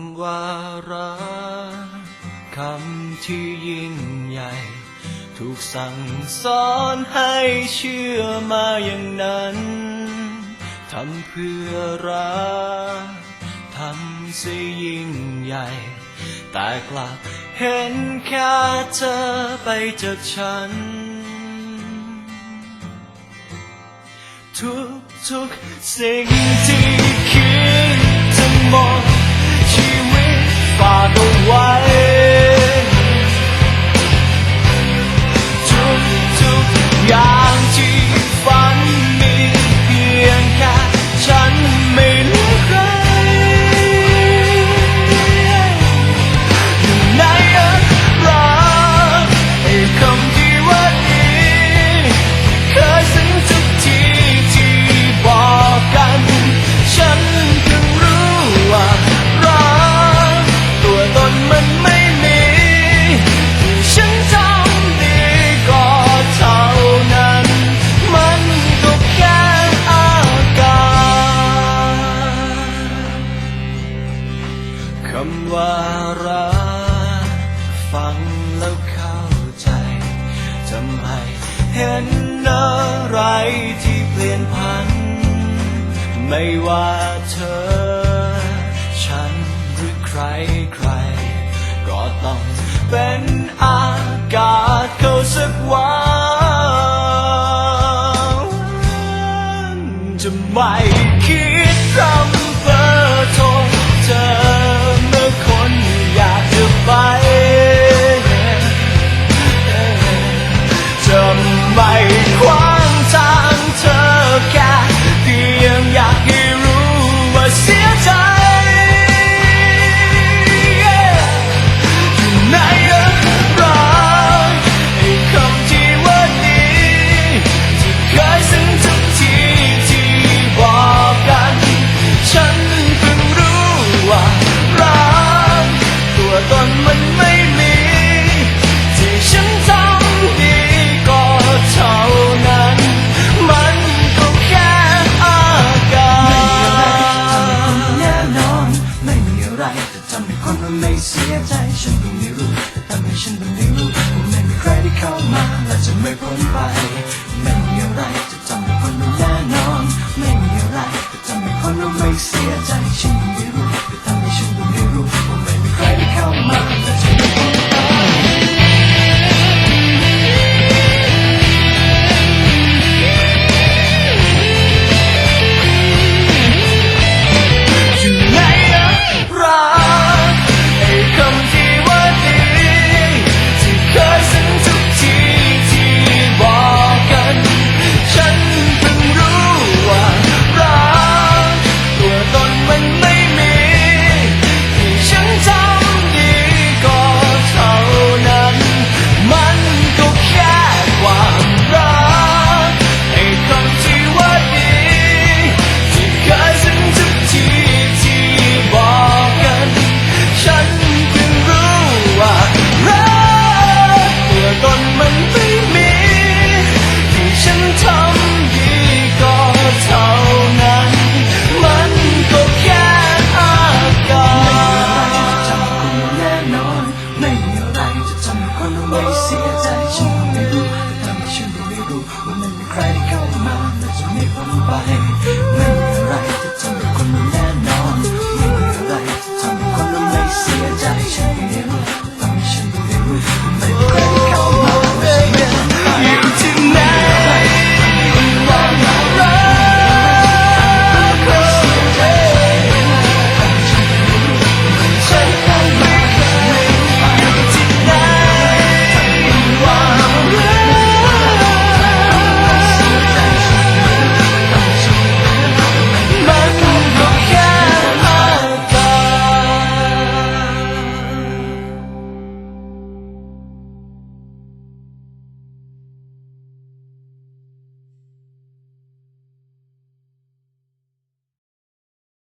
ำว่ารักคำที่ยิ่งใหญ่ ถูกสั่งสอนให้เชื่อมาอย่างนั้นทำเพื่อรักทำเสียยิ่งใหญ่ แต่กลับเห็นแค่เธอไปจากฉัน ทุกทุกสิ่งที่คิดจะหมด ตฝา ห็นอะไรที่เปลี่ยนพัน ไม่ว่าเธอ ฉันหรือใครใคร ก็ต้องเป็นอากาศเขาสักวันจะไม่ ทำให้คนมันไม่เสียใจ ฉันเพิ่งได้รู้แต่ทำให้ฉันต้องได้รู้ว่าไม่มีใครที่เข้ามาและจะไม่พ้นไปไม่มีอะไร ใจฉันไม่รู้ทำให้ฉันก็ไม่รู้ว่ามันมีใครเข้ามาแต่จะไม่พ้นไป